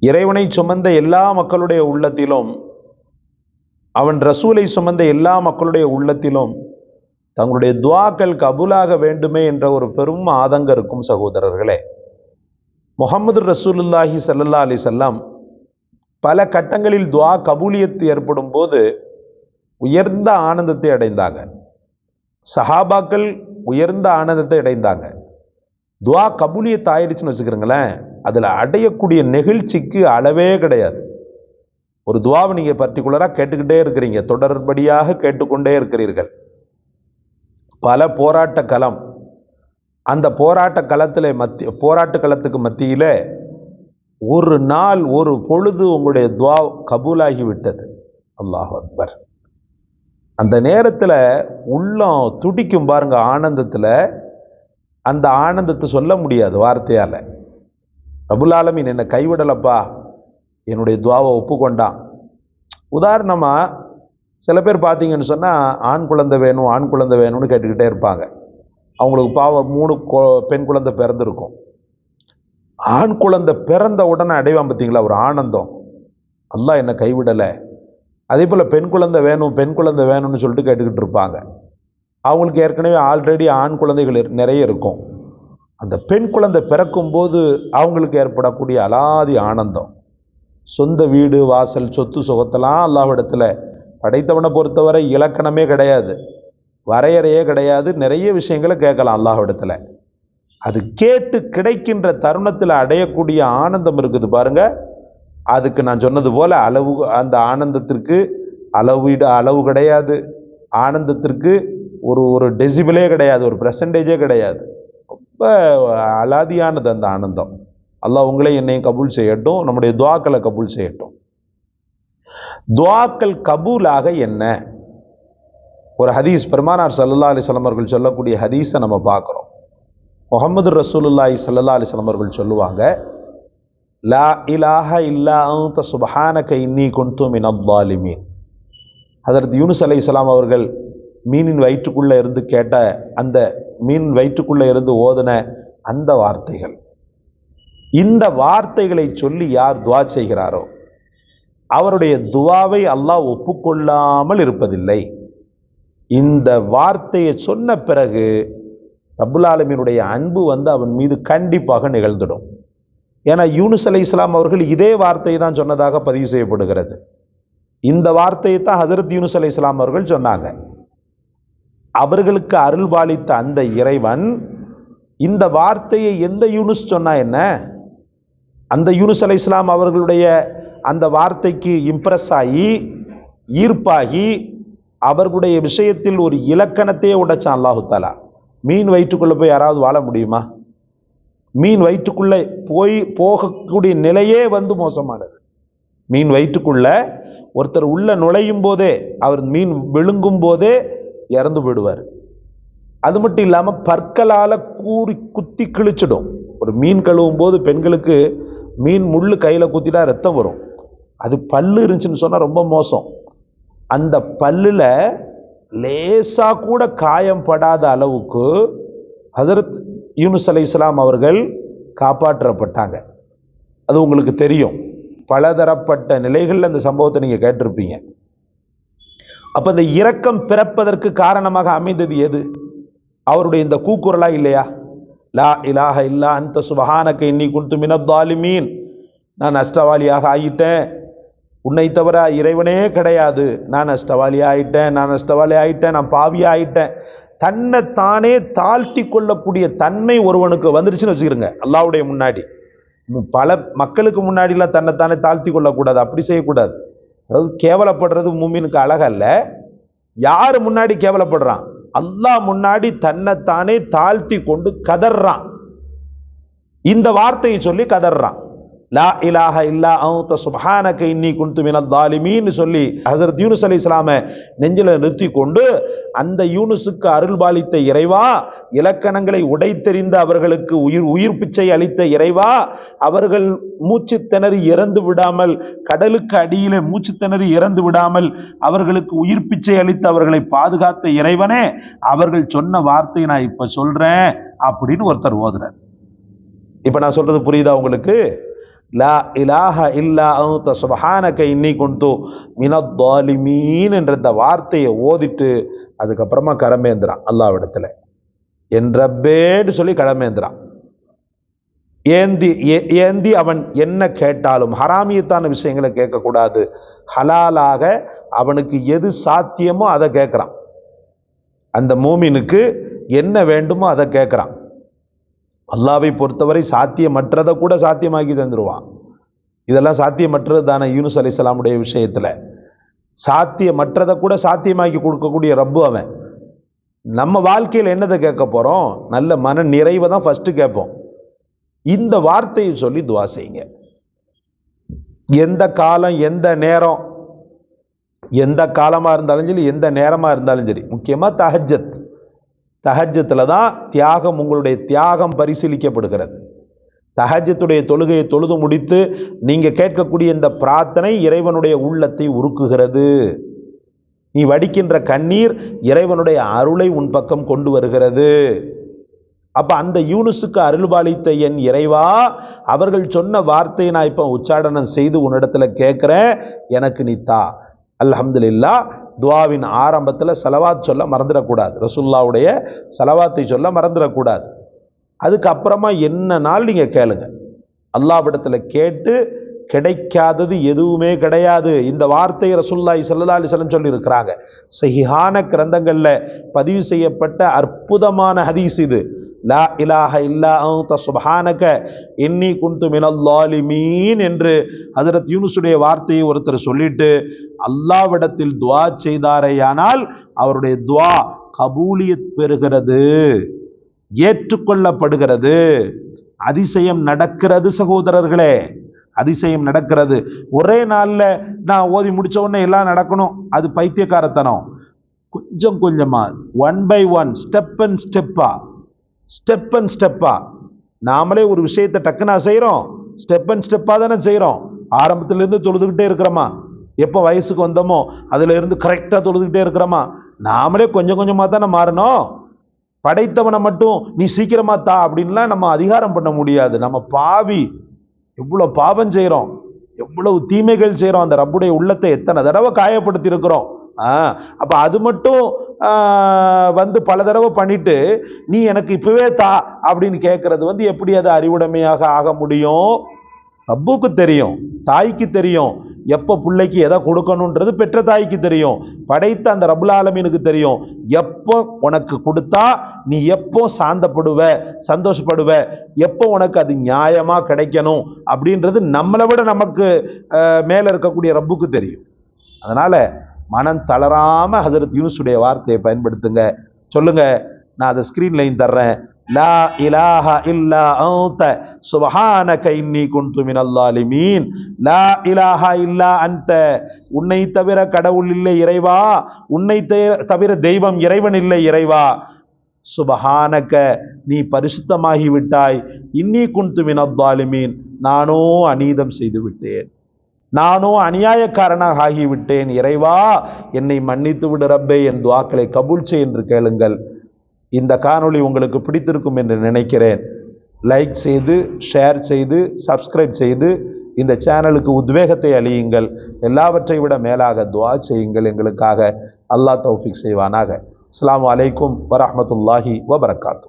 இறைவனை சுமந்த எல்லா மக்களுடைய உள்ளத்திலும் அவன் ரசூலை சுமந்த எல்லா மக்களுடைய உள்ளத்திலும் தங்களுடைய துவாக்கள் கபூலாக வேண்டுமே என்ற ஒரு பெரும் ஆதங்கம் இருக்கும் சகோதரர்களே. முகமது ரசூலுல்லாஹி ஸல்லல்லாஹு அலி வஸல்லம் பல கட்டங்களில் துவா கபூலியத்து ஏற்படும் போது உயர்ந்த ஆனந்தத்தை அடைந்தாங்க. சஹாபாக்கள் உயர்ந்த ஆனந்தத்தை அடைந்தாங்க. துவா கபூலியத் ஆயிடுச்சுன்னு வச்சுக்கிறீங்களேன் அதில் அடையக்கூடிய நெகிழ்ச்சிக்கு அளவே கிடையாது. ஒரு துவாவை நீங்கள் பர்டிகுலராக கேட்டுக்கிட்டே இருக்கிறீங்க தொடர்படியாக கேட்டுக்கொண்டே இருக்கிறீர்கள். பல போராட்ட களம். அந்த போராட்ட களத்தில் மத்திய போராட்ட களத்துக்கு மத்தியில் ஒரு நாள் ஒரு பொழுது உங்களுடைய துவா கபூலாகிவிட்டது. அல்லாஹ் அக்பர். அந்த நேரத்தில் உள்ளம் துடிக்கும் பாருங்க ஆனந்தத்தில் அந்த ஆனந்தத்தை சொல்ல முடியாது வார்த்தையால். அபுல் ஆலமீன் என்னை கைவிடலப்பா. என்னுடைய துவாவை ஒப்புக்கொண்டான். உதாரணமாக சில பேர் பார்த்தீங்கன்னு சொன்னால் ஆண் குழந்தை வேணும் ஆண் குழந்தை வேணும்னு கேட்டுக்கிட்டே இருப்பாங்க. அவங்களுக்கு பாவம் மூணு பெண் குழந்தை பிறந்திருக்கும். ஆண் குழந்தை பிறந்த உடனே அடைவான் பார்த்தீங்களா ஒரு ஆனந்தம். அல்லா என்னை கைவிடலை. அதே போல் பெண் குழந்தை வேணும் பெண் குழந்தை வேணும்னு சொல்லிட்டு கேட்டுக்கிட்டு இருப்பாங்க. அவங்களுக்கு ஏற்கனவே ஆல்ரெடி ஆண் குழந்தைகள் நிறைய இருக்கும். அந்த பெண் குழந்தை பிறக்கும்போது அவங்களுக்கு ஏற்படக்கூடிய அலாதி ஆனந்தம். சொந்த வீடு வாசல் சொத்து சுகத்தெல்லாம் அல்லாவிடத்தில் படைத்தவனை பொறுத்தவரை இலக்கணமே கிடையாது. வரையறையே கிடையாது. நிறைய விஷயங்களை கேட்கலாம் அல்லாஹ்விடத்துல. அது கேட்டு கிடைக்கின்ற தருணத்தில் அடையக்கூடிய ஆனந்தம் இருக்குது பாருங்க. அதுக்கு நான் சொன்னது போல் அளவு அந்த ஆனந்தத்திற்கு அளவீடு அளவு கிடையாது. ஆனந்தத்திற்கு ஒரு ஒரு டெசிபிளே கிடையாது ஒரு பெர்சன்டேஜே கிடையாது. ரொம்ப அலாதியானது அந்த ஆனந்தம். அல்லாஹ் உங்களே என்னையும் கபூல் செய்யட்டும் நம்முடைய துவாக்களை கபூல் செய்யட்டும். துவாக்கள் கபூலாக என்ன? ஒரு ஹதீஸ் பெருமானார் சல்லல்லா அலிஸ்லாம் அவர்கள் சொல்லக்கூடிய ஹதீஸை நம்ம பார்க்குறோம். முகமது ரசூலுல்லாஹி சல்லல்லா அலிஸ்லாம் அவர்கள் சொல்லுவாங்க லா இலாஹ இல்லா அன்த சுபஹானக இன்னி குன்து மினப்பாலிமீன் ஹதரத் யூனுஸ் அலைஹிஸ்ஸலாம் அவர்கள் மீனின் வயிற்றுக்குள்ளே இருந்து கேட்ட அந்த மீன் வயிற்றுக்குள்ளே இருந்து ஓதின அந்த வார்த்தைகள். இந்த வார்த்தைகளை சொல்லி யார் துவா செய்கிறாரோ அவருடைய துவாவை அல்லாஹ் ஒப்புக்கொள்ளாமல் இருப்பதில்லை. இந்த வார்த்தையை சொன்ன பிறகு ரப்புல் அன்பு வந்து அவன் மீது கண்டிப்பாக நிகழ்ந்துடும். ஏன்னா யூனுஸ் அலை இஸ்லாம் அவர்கள் இதே வார்த்தையை தான் சொன்னதாக பதிவு செய்யப்படுகிறது. இந்த வார்த்தையை தான் ஹசரத் யூனுஸ் அலி இஸ்லாம் அவர்கள் சொன்னாங்க. அவர்களுக்கு அருள் பாலித்த அந்த இறைவன் இந்த வார்த்தையை எந்த யூனுஸ் சொன்னா என்ன? அந்த யூனுஸ் அலை இஸ்லாம் அவர்களுடைய அந்த வார்த்தைக்கு இம்ப்ரெஸ் ஆகி ஈர்ப்பாகி அவர்களுடைய விஷயத்தில் ஒரு இலக்கணத்தையே உடைச்சான் அல்லாஹு தாலா மீன் வயிற்றுக்குள்ளே போய் யாராவது வாழ முடியுமா? மீன் வயிற்றுக்குள்ளே போய் போகக்கூடிய நிலையே வந்து மோசமானது. மீன் வயிற்றுக்குள்ளே ஒருத்தர் உள்ளே நுழையும் போதே அவர் மீன் விழுங்கும் போதே இறந்து போயிடுவார். அது மட்டும் இல்லாமல் பற்களால் கூறி குத்தி கிழிச்சிடும். ஒரு மீன் கழுவும் போது பெண்களுக்கு மீன் முள் கையில் குத்திட்டா ரத்தம் வரும். அது பல்லு இருந்துச்சுன்னு சொன்னால் ரொம்ப மோசம். அந்த பல்லில் லேசாக கூட காயம் படாத அளவுக்கு ஹசரத் யூனுஸ் அலை இஸ்லாம் அவர்கள் காப்பாற்றப்பட்டாங்க. அது உங்களுக்கு தெரியும். பலதரப்பட்ட நிலைகளில் அந்த சம்பவத்தை நீங்கள் கேட்டிருப்பீங்க. அப்போ இந்த இரக்கம் பிறப்பதற்கு காரணமாக அமைந்தது எது? அவருடைய இந்த கூக்குரலா இல்லையா? லா இலாஹ இல்லா அந்த சுபஹானக்க இன்னி கொடுத்து மினத்தாலிமீன் நான் நஷ்டவாளியாக ஆகிட்டேன் உன்னை தவிர இறைவனே கிடையாது. நான் நஷ்டவாளி ஆயிட்டேன். நான் நஷ்டவாளி ஆயிட்டேன். நான் பாவி ஆயிட்டேன். தன்னை தானே தாழ்த்தி கொள்ளக்கூடிய தன்மை ஒருவனுக்கு வந்துருச்சுன்னு வச்சுக்கிறோங்க அல்லாவுடைய முன்னாடி. பல மக்களுக்கு முன்னாடிலாம் தன்னைத்தானே தாழ்த்தி கொள்ளக்கூடாது. அப்படி செய்யக்கூடாது. அதாவது கேவலப்படுறது மூமினுக்கு அழகல்ல. யார் முன்னாடி கேவலப்படுறான்? அல்லாஹ் முன்னாடி தன்னைத்தானே தாழ்த்தி கொண்டு கதறான் இந்த வார்த்தையை சொல்லி கதறான் லா இலாஹ இல்லா அவுத்த சுப்ஹானக இன்னி குன்து மினல் தாலிமின்னு சொல்லி ஹசரத் யூனுஸ் அலி இஸ்லாமை நெஞ்சில் நிறுத்தி கொண்டு அந்த யூனுஸுக்கு அருள் பாலித்த இறைவா இலக்கணங்களை உடைத்தெறிந்த அவர்களுக்கு உயிர் உயிர் பிச்சை அளித்த இறைவா அவர்கள் மூச்சு திணறி இறந்து விடாமல் கடலுக்கு அடியிலே மூச்சு திணறி இறந்து விடாமல் அவர்களுக்கு உயிர் பிச்சை அளித்து அவர்களை பாதுகாத்த இறைவனே அவர்கள் சொன்ன வார்த்தையை நான் இப்போ சொல்கிறேன் அப்படின்னு ஒருத்தர் ஓதுறார். இப்போ நான் சொல்கிறது புரியுதா உங்களுக்கு? லா இலாஹ இல்லா அவுத்த சுபஹானக இன்னி கொண்டு மினத்தாலிமீன் என்ற இந்த வார்த்தையை ஓதிட்டு அதுக்கப்புறமா கரமேந்திரான் அல்லாவிடத்தில். என் ரப்பேன்னு சொல்லி கடமேந்திரான் ஏந்தி ஏ- ஏந்தி அவன் என்ன கேட்டாலும் ஹராமியத்தான விஷயங்களை கேட்கக்கூடாது. ஹலாலாக அவனுக்கு எது சாத்தியமோ அதை கேட்குறான். அந்த மூமினுக்கு என்ன வேண்டுமோ அதை கேட்குறான். அல்லாவை பொறுத்தவரை சாத்தியமற்றதை கூட சாத்தியமாக்கி தந்துடுவான் இதெல்லாம் சாத்தியமற்றது தானே யூனுஸ் அலைஹிஸ்ஸலாமுடைய விஷயத்தில். சாத்தியமற்றதை கூட சாத்தியமாக்கி கொடுக்கக்கூடிய ரப்பு அவன். நம்ம வாழ்க்கையில் என்னதை கேட்க போகிறோம் நல்ல மன நிறைவை தான் ஃபஸ்ட்டு கேட்போம். இந்த வார்த்தையை சொல்லி துவா செய்யுங்க. எந்த காலம் எந்த நேரம் எந்த காலமாக இருந்தாலும் சரி எந்த நேரமாக இருந்தாலும் சரி முக்கியமாக தஹஜத் தஹஜத்தில் தான் தியாகம் உங்களுடைய தியாகம் பரிசீலிக்கப்படுகிறது. தஹஜத்துடைய தொழுகையை தொழுது முடித்து நீங்கள் கேட்கக்கூடிய இந்த பிரார்த்தனை இறைவனுடைய உள்ளத்தை உருக்குகிறது. நீ வடிக்கின்ற கண்ணீர் இறைவனுடைய அருளை உன் பக்கம் கொண்டு வருகிறது. அப்போ அந்த யூனுஸுக்கு அருள்பாலித்த என் இறைவா அவர்கள் சொன்ன வார்த்தையை நான் இப்போ உச்சாடனம் செய்து உன்னிடத்தில் கேட்குறேன். எனக்கு நீ தா. அல்ஹம்துலில்லா துவாவின் ஆரம்பத்தில் செலவாத் சொல்ல மறந்துடக்கூடாது. ரசுல்லாவுடைய செலவாத்தை சொல்ல மறந்துடக்கூடாது. அதுக்கப்புறமா என்ன நாள் நீங்கள் கேளுங்க. அல்லாவிடத்தில் கேட்டு கிடைக்காதது எதுவுமே கிடையாது. இந்த வார்த்தையை ரசுல்லாய் சல்லா அலிஸ்லம் சொல்லியிருக்கிறாங்க. சஹிஹான கிரந்தங்களில் பதிவு செய்யப்பட்ட அற்புதமான ஹதீஸ் இது. லா இலாஹ இல்லா அன்த சுப்ஹானக இன்னி குந்து மினல்லாலிமீன் என்று ஹஜரத் யூனுசுடைய வார்த்தையை ஒருத்தர் சொல்லிட்டு அல்லாவிடத்தில் துவா செய்தாரேயானால் அவருடைய துவா கபூலியத் பெறுகிறது ஏற்றுக்கொள்ளப்படுகிறது. அதிசயம் நடக்கிறது சகோதரர்களே அதிசயம் நடக்கிறது. ஒரே நாளில் நான் ஓதி முடிச்ச உடனே எல்லாம் நடக்கணும். அது பைத்தியக்காரத்தனம். கொஞ்சம் கொஞ்சமாக one by one step and ஸ்டெப்பா ஸ்டெப் அண்ட் ஸ்டெப்பாக நாமளே ஒரு விஷயத்தை டக்குனா செய்கிறோம் ஸ்டெப் அண்ட் ஸ்டெப்பாக தானே செய்கிறோம் ஆரம்பத்துலேருந்து தொழுதுகிட்டே இருக்கிறோமா? எப்போ வயசுக்கு வந்தோமோ அதுலேருந்து கரெக்டாக தொழுதுகிட்டே இருக்கிறோமா? நாமளே கொஞ்சம் கொஞ்சமாக தானே மாறணும். படைத்தவனை மட்டும் நீ சீக்கிரமாக தா அப்படின்லாம் நம்ம அதிகாரம் பண்ண முடியாது. நம்ம பாவி. எவ்வளோ பாவம் செய்கிறோம் எவ்வளவு தீமைகள் செய்கிறோம் அந்த ரப்புடைய உள்ளத்தை எத்தனை தடவை காயப்படுத்தி இருக்கிறோம் ஆ. அப்போ அது மட்டும் வந்து பல தடவை பண்ணிட்டு நீ எனக்கு இப்பவே தா அப்படின்னு கேட்கறது வந்து எப்படி அது அறிவுடைமையாக ஆக முடியும்? ரப்புக்கு தெரியும் தாய்க்கு தெரியும் எப்போ பிள்ளைக்கு எதை கொடுக்கணுன்றது பெற்ற தாய்க்கு தெரியும் படைத்த அந்த ரபுல் ஆலமீனுக்கு தெரியும் எப்போ உனக்கு கொடுத்தா நீ எப்போ சாந்தப்படுவ சந்தோஷப்படுவ எப்போ உனக்கு அது நியாயமாக கிடைக்கணும் அப்படின்றது நம்மளை விட நமக்கு மேலே இருக்கக்கூடிய ரப்புக்கு தெரியும். அதனால் மனம் தளராம ஹசரத் யூனுஸுடைய வார்த்தையை பயன்படுத்துங்க. சொல்லுங்க நான் அதை ஸ்கிரீன்லையும் தர்றேன். லா இலாஹ இல்லா அன்த சுபஹான இன்னி குன்து மினல்லாலிமீன் லா இலாஹா இல்லா அந்த உன்னை தவிர கடவுள் இல்லை இறைவா. உன்னை தவிர தெய்வம் இறைவன் இல்லை இறைவா. சுபஹானக நீ பரிசுத்தமாகி விட்டாய். இன்னி குன்து மினல்லாலிமீன் நானோ அநீதம் செய்து விட்டேன். நானோ அநியாயக்காரனாக ஆகிவிட்டேன் இறைவா என்னை மன்னித்து விடு ரப்பே. என் துவாக்களை கபூல் செய் என்று கேளுங்கள். இந்த காணொளி உங்களுக்கு பிடித்திருக்கும் என்று நினைக்கிறேன். லைக் செய்து ஷேர் செய்து சப்ஸ்கிரைப் செய்து இந்த சேனலுக்கு உத்வேகத்தை அளியுங்கள். எல்லாவற்றை விட மேலாக துவா செய்யுங்கள். எங்களுக்காக அல்லாஹ் தௌஃபிக் செய்வானாக. அஸ்லாம் அலைக்கும் வரமத்துல்லாஹி வபரகாத்து